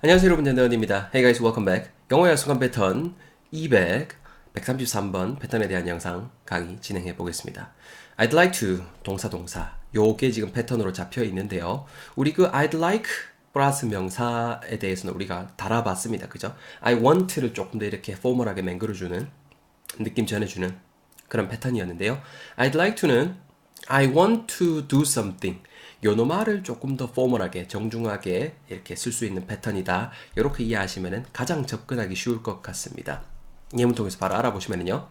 안녕하세요 여러분 젠더원입니다. Hey guys, welcome back. 영어의 순간 패턴 200, 133번 패턴에 대한 영상 강의 진행해 보겠습니다. I'd like to 동사 동사 요게 지금 패턴으로 잡혀 있는데요. 우리 그 I'd like 플러스 명사에 대해서는 우리가 달아봤습니다. 그죠? I want를 조금 더 이렇게 포멀하게 맹글어주는 느낌 전해주는 그런 패턴이었는데요. I'd like to는 I want to do something. 요노 말을 조금 더 포멀하게 정중하게 이렇게 쓸 수 있는 패턴이다. 이렇게 이해하시면 가장 접근하기 쉬울 것 같습니다. 예문 통해서 바로 알아보시면요.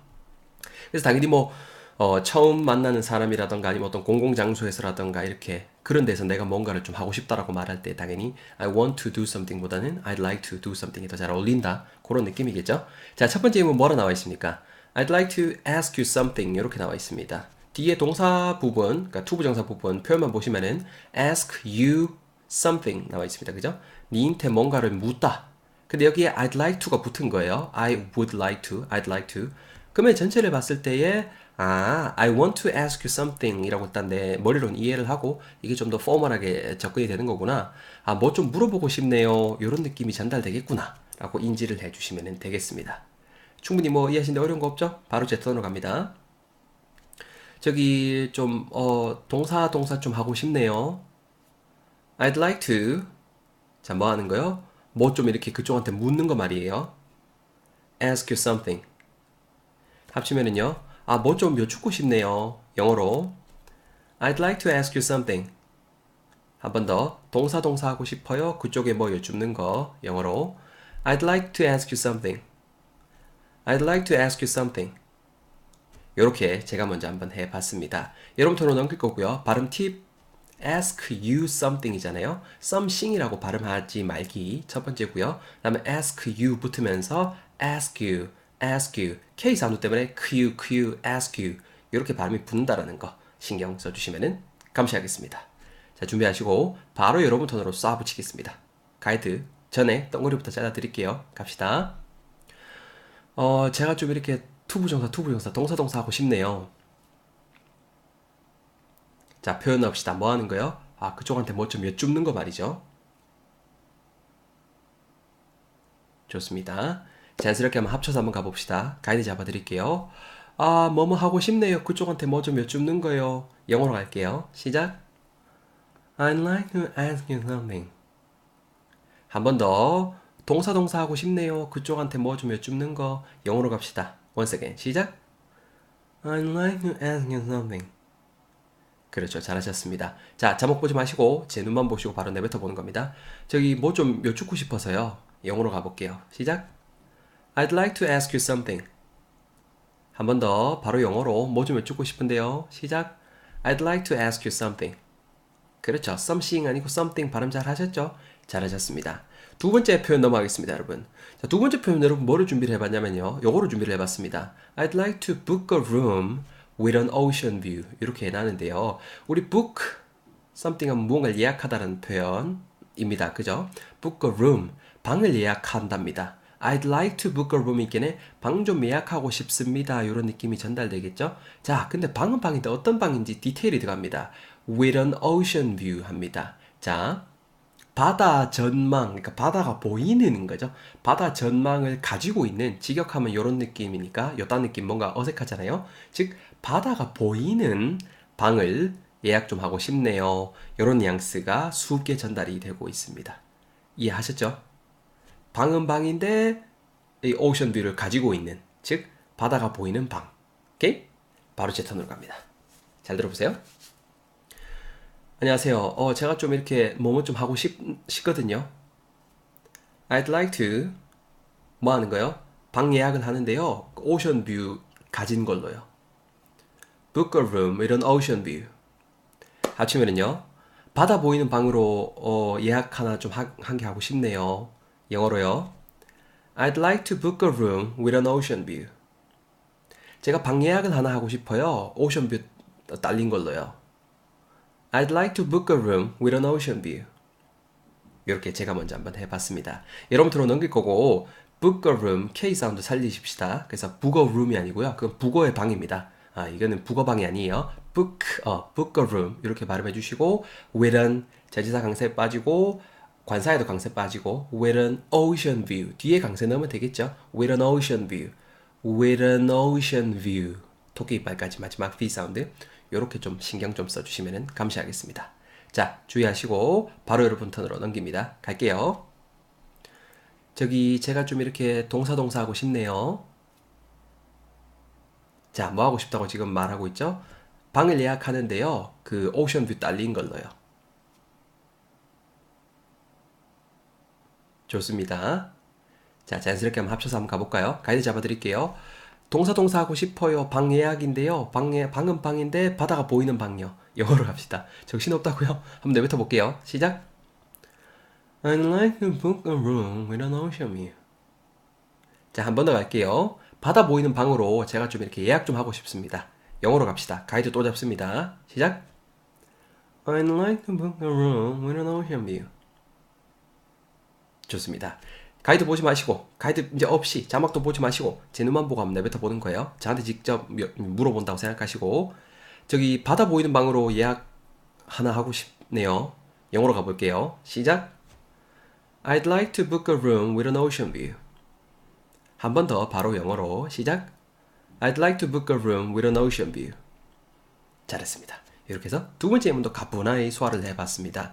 그래서 당연히 뭐 어, 처음 만나는 사람이라던가 아니면 어떤 공공장소에서라던가 이렇게 그런 데서 내가 뭔가를 좀 하고 싶다라고 말할 때 당연히 I want to do something 보다는 I'd like to do something이 더 잘 어울린다. 그런 느낌이겠죠. 자, 첫 번째 예문 뭐라 나와 있습니까? I'd like to ask you something 이렇게 나와 있습니다. 뒤에 동사 부분, 그러니까 투부정사 부분 표현만 보시면은 ask you something 나와 있습니다. 그죠? 니한테 뭔가를 묻다. 근데 여기에 I'd like to가 붙은 거예요. I would like to, I'd like to. 그러면 전체를 봤을 때에 아, I want to ask you something 이라고 일단 내 머리로는 이해를 하고 이게 좀 더 포멀하게 접근이 되는 거구나. 아, 뭐 좀 물어보고 싶네요. 이런 느낌이 전달되겠구나. 라고 인지를 해주시면 되겠습니다. 충분히 뭐 이해하시는데 어려운 거 없죠? 바로 제 턴으로 갑니다. 저기 좀 어, 동사 동사 좀 하고 싶네요. I'd like to. 자, 뭐 하는 거요? 뭐 좀 이렇게 그쪽한테 묻는 거 말이에요. Ask you something. 합치면은요. 아, 뭐 좀 여쭙고 싶네요. 영어로. I'd like to ask you something. 한 번 더. 동사 동사 하고 싶어요. 그쪽에 뭐 여쭙는 거. 영어로. I'd like to ask you something. I'd like to ask you something. 이렇게 제가 먼저 한번 해봤습니다. 여러분들로 넘길 거고요. 발음 팁 ask you something이잖아요. something이라고 발음하지 말기 첫 번째고요. 그다음에 ask you 붙으면서 ask you, ask you k 사운드 때문에 q, q, ask you 이렇게 발음이 붙는다라는 거 신경 써주시면 감사하겠습니다. 자 준비하시고 바로 여러분 톤으로 쏴 붙이겠습니다. 가이드 전에 덩어리부터 잘라 드릴게요. 갑시다. 어 제가 좀 이렇게 투부정사, 투부정사, 동사동사 하고 싶네요. 자, 표현 없시다. 뭐 하는 거요? 아, 그쪽한테 뭐 좀 여쭙는 거 말이죠. 좋습니다. 자연스럽게 한번 합쳐서 한번 가봅시다. 가이드 잡아드릴게요. 아, 뭐뭐 하고 싶네요. 그쪽한테 뭐 좀 여쭙는 거요. 영어로 갈게요. 시작. I'd like to ask you something. 한 번 더. 동사 동사 하고 싶네요. 그쪽한테 뭐 좀 여쭙는 거. 영어로 갑시다. Once again. 시작. I'd like to ask you something. 그렇죠. 잘하셨습니다. 자, 자막 보지 마시고 제 눈만 보시고 바로 내뱉어 보는 겁니다. 저기 뭐 좀 여쭙고 싶어서요. 영어로 가볼게요. 시작. I'd like to ask you something. 한 번 더 바로 영어로 뭐 좀 여쭙고 싶은데요. 시작. I'd like to ask you something. 그렇죠. something 아니고 something 발음 잘 하셨죠? 잘하셨습니다. 두 번째 표현 넘어가겠습니다, 여러분. 자, 두 번째 표현 여러분 뭐를 준비를 해봤냐면요. 요거를 준비를 해봤습니다. I'd like to book a room with an ocean view. 이렇게 해놨는데요. 우리 book something 하면 무언가를 예약하다는 표현입니다. 그죠? book a room. 방을 예약한답니다. I'd like to book a room 있겠네. 방좀 예약하고 싶습니다. 이런 느낌이 전달되겠죠? 자, 근데 방은 방인데 어떤 방인지 디테일이 들어갑니다. with an ocean view 합니다. 자, 바다 전망, 그러니까 바다가 보이는 거죠. 바다 전망을 가지고 있는 직역하면 이런 느낌이니까 요딴 느낌 뭔가 어색하잖아요. 즉 바다가 보이는 방을 예약 좀 하고 싶네요. 이런 뉘앙스가 수게 전달이 되고 있습니다. 이해하셨죠? 방은 방인데 이 오션 뷰를 가지고 있는 즉 바다가 보이는 방. 오케이? 바로 제 턴으로 갑니다. 잘 들어보세요. 안녕하세요. 어, 제가 좀 이렇게 뭐뭐 좀 하고 싶, 싶거든요. I'd like to 뭐 하는 거요? 방 예약을 하는데요. 오션 뷰 가진 걸로요. Book a room 이런 오션 뷰. 합치면은요. 바다 보이는 방으로 어, 예약 하나 좀 한 개 하고 싶네요. 영어로요. I'd like to book a room with an ocean view. 제가 방 예약을 하나 하고 싶어요. 오션 뷰 딸린 걸로요. I'd like to book a room with an ocean view. 이렇게 제가 먼저 한번 해봤습니다. 여러분들로 넘길 거고 book a room K 사운드 살리십시다. 그래서 book a room이 아니고요. 그건 북어의 방입니다. 아 이거는 북어 방이 아니에요. book 어 book a room 이렇게 발음해 주시고 with an 제지사 강세 빠지고 관사에도 강세 빠지고 with an ocean view 뒤에 강세 넣으면 되겠죠. with an ocean view, with an ocean view 토끼 이빨까지 마지막 V 사운드 요렇게 좀 신경 좀 써주시면 감사하겠습니다. 자 주의하시고 바로 여러분 턴으로 넘깁니다. 갈게요. 저기 제가 좀 이렇게 동사 동사 하고 싶네요. 자, 뭐 하고 싶다고 지금 말하고 있죠? 방을 예약하는데요. 그 오션뷰 딸린 걸로요. 좋습니다. 자, 자연스럽게 한번 합쳐서 한번 가볼까요? 가이드 잡아드릴게요. 동사 동사 하고 싶어요. 방 예약인데요. 방 예, 방은 방인데 바다가 보이는 방요. 영어로 갑시다. 정신 없다고요? 한번 내뱉어 볼게요. 시작. I'd like to book a room with an ocean view. 자, 한 번 더 갈게요. 바다 보이는 방으로 제가 좀 이렇게 예약 좀 하고 싶습니다. 영어로 갑시다. 가이드 또 잡습니다. 시작. I'd like to book a room with an ocean view. 좋습니다. 가이드 보지 마시고 가이드 이제 없이 자막도 보지 마시고 제 눈만 보고 한번 내뱉어 보는 거예요. 저한테 직접 물어본다고 생각하시고 저기 바다 보이는 방으로 예약 하나 하고 싶네요. 영어로 가볼게요. 시작. I'd like to book a room with an ocean view. 한 번 더 바로 영어로 시작. I'd like to book a room with an ocean view. 잘했습니다. 이렇게 해서 두 번째 예문도 가뿐하게 소화를 해봤습니다.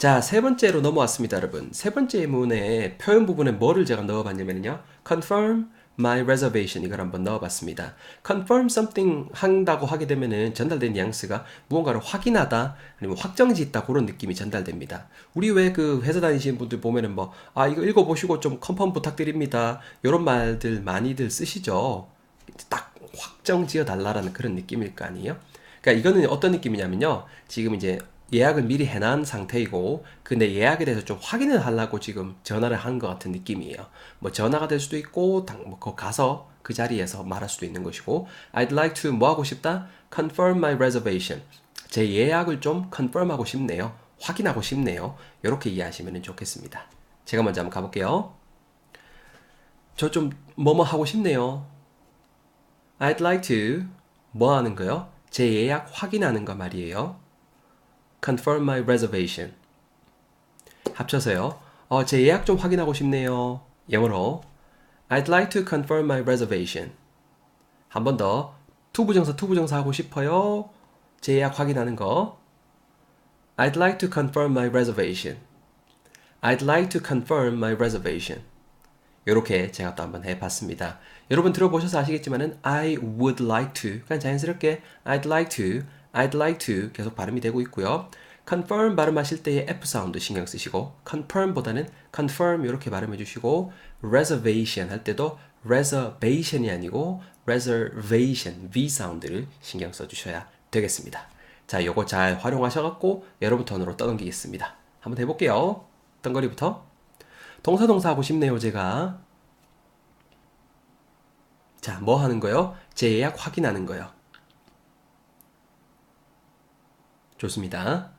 자, 세 번째로 넘어왔습니다, 여러분. 세 번째 예문의 표현 부분에 뭐를 제가 넣어봤냐면요. confirm my reservation 이걸 한번 넣어봤습니다. confirm something 한다고 하게 되면은 전달된 뉘앙스가 무언가를 확인하다 아니면 확정짓다 그런 느낌이 전달됩니다. 우리 왜 그 회사 다니시는 분들 보면은 뭐 아 이거 읽어보시고 좀 컨펌 부탁드립니다. 이런 말들 많이들 쓰시죠. 딱 확정지어 달라라는 그런 느낌일 거 아니에요? 그러니까 이거는 어떤 느낌이냐면요. 지금 이제 예약을 미리 해놓은 상태이고 근데 예약에 대해서 좀 확인을 하려고 지금 전화를 한 것 같은 느낌이에요. 뭐 전화가 될 수도 있고 뭐 가서 그 자리에서 말할 수도 있는 것이고 I'd like to 뭐 하고 싶다? confirm my reservation. 제 예약을 좀 confirm 하고 싶네요. 확인하고 싶네요. 이렇게 이해하시면 좋겠습니다. 제가 먼저 한번 가볼게요. 저 좀 뭐뭐 하고 싶네요. I'd like to 뭐 하는 거요? 제 예약 확인하는 거 말이에요. Confirm my reservation. 합쳐서요. 어, 제 예약 좀 확인하고 싶네요. 영어로 I'd like to confirm my reservation. 한 번 더. 투부정사 투부정사 하고 싶어요. 제 예약 확인하는 거. I'd like to confirm my reservation. I'd like to confirm my reservation. 이렇게 제가 또 한번 해봤습니다. 여러분 들어보셔서 아시겠지만은 I would like to 그냥 자연스럽게 I'd like to I'd like to 계속 발음이 되고 있고요. confirm 발음하실 때의 F 사운드 신경 쓰시고 confirm보다는 confirm 이렇게 발음해 주시고 reservation 할 때도 reservation이 아니고 reservation V 사운드를 신경 써 주셔야 되겠습니다. 자, 요거 잘 활용하셔 갖고 여러분 턴으로 떠넘기겠습니다. 한번 해 볼게요. 덩거리부터 동사 동사 하고 싶네요, 제가. 자, 뭐 하는 거요? 제 예약 확인하는 거요. 좋습니다.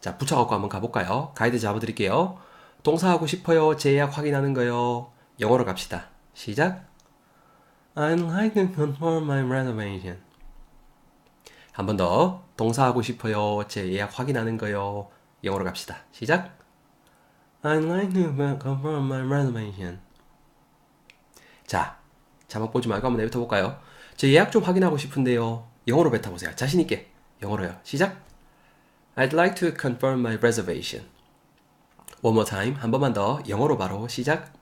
자, 붙여갖고 한번 가볼까요? 가이드 잡아드릴게요. 동사 하고 싶어요. 제 예약 확인하는 거요. 영어로 갑시다. 시작. I'd like to confirm my reservation. 한 번 더. 동사 하고 싶어요. 제 예약 확인하는 거요. 영어로 갑시다. 시작. I'd like to confirm my reservation. 자, 자막 보지 말고 한번 내뱉어 볼까요? 제 예약 좀 확인하고 싶은데요. 영어로 뱉어 보세요. 자신 있게. 영어로요. 시작. I'd like to confirm my reservation. One more time. 한 번만 더. 영어로 바로 시작.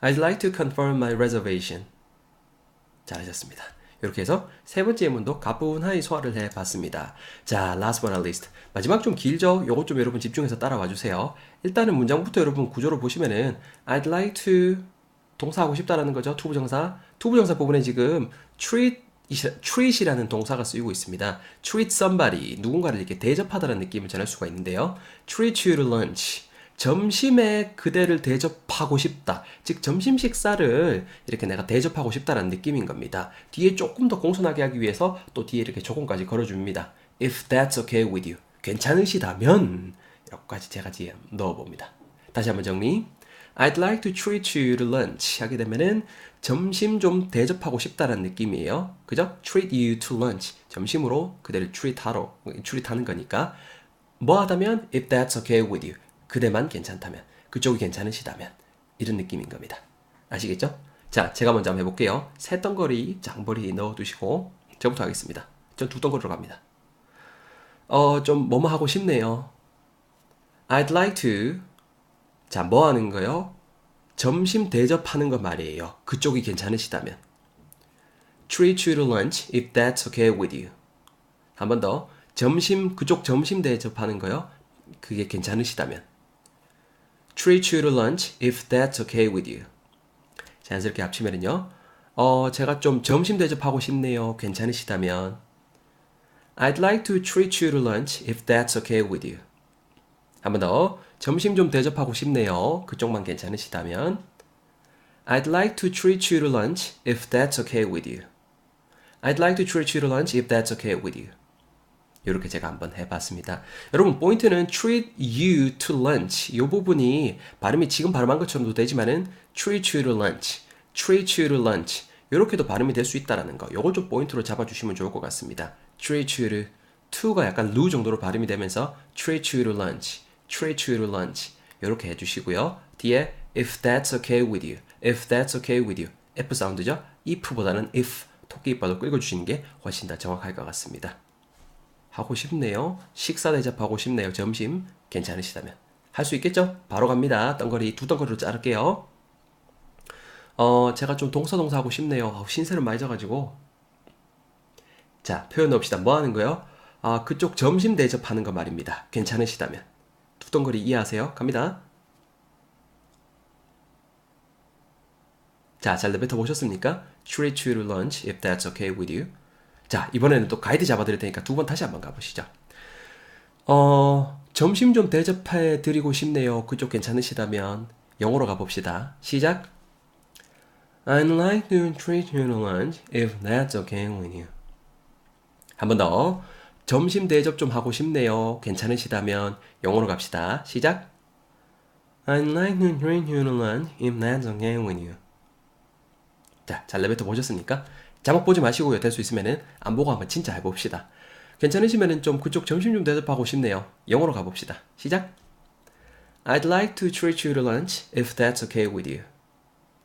I'd like to confirm my reservation. 잘하셨습니다. 이렇게 해서 세 번째 문도 가뿐하게 소화를 해봤습니다. 자, last but not least. 마지막 좀 길죠? 요것 좀 여러분 집중해서 따라와 주세요. 일단은 문장부터 여러분 구조를 보시면은 I'd like to 동사하고 싶다라는 거죠. 투부정사. 투부정사 부분에 지금 treat treat이라는 동사가 쓰이고 있습니다. treat somebody 누군가를 이렇게 대접하다라는 느낌을 전할 수가 있는데요. treat you to lunch 점심에 그대를 대접하고 싶다. 즉 점심 식사를 이렇게 내가 대접하고 싶다라는 느낌인 겁니다. 뒤에 조금 더 공손하게 하기 위해서 또 뒤에 이렇게 조금까지 걸어줍니다. If that's okay with you. 괜찮으시다면 여기까지 제가 뒤에 넣어봅니다. 다시 한번 정리. I'd like to treat you to lunch 하게 되면은 점심 좀 대접하고 싶다는 느낌이에요. 그죠? treat you to lunch. 점심으로 그대를 treat하러 treat하는 거니까 뭐 하다면 if that's okay with you. 그대만 괜찮다면, 그쪽이 괜찮으시다면 이런 느낌인 겁니다. 아시겠죠? 자, 제가 먼저 한번 해볼게요. 세 덩거리 장벌이 넣어두시고 저부터 하겠습니다. 전 두 덩거리로 갑니다. 어, 좀 뭐뭐 하고 싶네요. I'd like to. 자, 뭐 하는 거요? 점심 대접하는 거 말이에요. 그쪽이 괜찮으시다면. Treat you to lunch if that's okay with you. 한 번 더. 점심, 그쪽 점심 대접하는 거요. 그게 괜찮으시다면. Treat you to lunch if that's okay with you. 자연스럽게 합치면은요. 어, 제가 좀 점심 대접하고 싶네요. 괜찮으시다면. I'd like to treat you to lunch if that's okay with you. 한 번 더. 점심 좀 대접하고 싶네요. 그쪽만 괜찮으시다면. I'd like to treat you to lunch if that's okay with you. I'd like to treat you to lunch if that's okay with you. 이렇게 제가 한번 해봤습니다. 여러분 포인트는 treat you to lunch 이 부분이 발음이 지금 발음한 것처럼도 되지만은 treat you to lunch, treat you to lunch 이렇게도 발음이 될 수 있다라는 거. 이걸 좀 포인트로 잡아주시면 좋을 것 같습니다. treat you to to가 약간 루 정도로 발음이 되면서 treat you to lunch, treat you to lunch 이렇게 해주시고요. 뒤에 if that's okay with you, if that's okay with you F 사운드죠. if보다는 if 토끼 이빨로 끌어주시는 게 훨씬 더 정확할 것 같습니다. 하고 싶네요. 식사 대접하고 싶네요. 점심 괜찮으시다면 할 수 있겠죠? 바로 갑니다. 덩거리 두 덩거리로 자를게요. 어 제가 좀 동사동사 하고 싶네요. 아, 신세를 많이 져가지고 자 표현 넣읍시다. 뭐 하는 거요? 아 그쪽 점심 대접하는 거 말입니다. 괜찮으시다면 두 덩거리 이해하세요? 갑니다. 자, 잘 내뱉어 보셨습니까? Treat you to lunch if that's okay with you. 자, 이번에는 또 가이드 잡아드릴 테니까 두 번 다시 한번 가보시죠. 어, 점심 좀 대접해 드리고 싶네요. 그쪽 괜찮으시다면 영어로 가봅시다. 시작. I'd like to treat you to lunch if that's okay with you. 한 번 더. 점심 대접 좀 하고 싶네요. 괜찮으시다면 영어로 갑시다. 시작. I'd like to treat you lunch if that's okay with you. 자, 잘 내뱉어 보셨습니까? 자막 보지 마시고요. 될 수 있으면은 안 보고 한번 진짜 해봅시다. 괜찮으시면은 좀 그쪽 점심 좀 대접하고 싶네요. 영어로 가봅시다. 시작. I'd like to treat you to lunch if that's okay with you.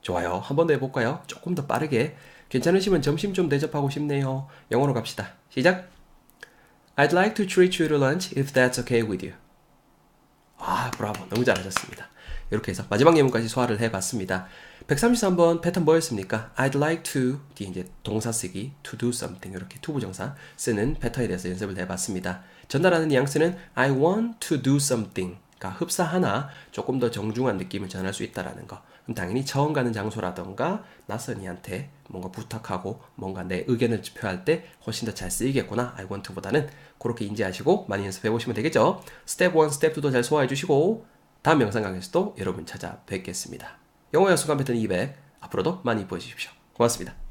좋아요. 한 번 더 해볼까요? 조금 더 빠르게. 괜찮으시면 점심 좀 대접하고 싶네요. 영어로 갑시다. 시작. I'd like to treat you to lunch if that's okay with you. 아, 브라보. 너무 잘하셨습니다. 이렇게 해서 마지막 예문까지 소화를 해봤습니다. 133번 패턴 뭐였습니까? I'd like to 뒤에 이제 동사 쓰기 to do something 이렇게 to 부정사 쓰는 패턴에 대해서 연습을 해봤습니다. 전달하는 뉘앙스는 I want to do something 그러니까 흡사 하나 조금 더 정중한 느낌을 전할 수 있다라는 거. 그럼 당연히 처음 가는 장소라던가 낯선 이한테 뭔가 부탁하고 뭔가 내 의견을 표할 때 훨씬 더 잘 쓰이겠구나. I want to보다는 그렇게 인지하시고 많이 연습해 보시면 되겠죠. 스텝 1, 스텝 2도 잘 소화해 주시고 다음 영상 강에서도 여러분 찾아뵙겠습니다. 영어 연수관 패턴 200 앞으로도 많이 보여주십시오. 고맙습니다.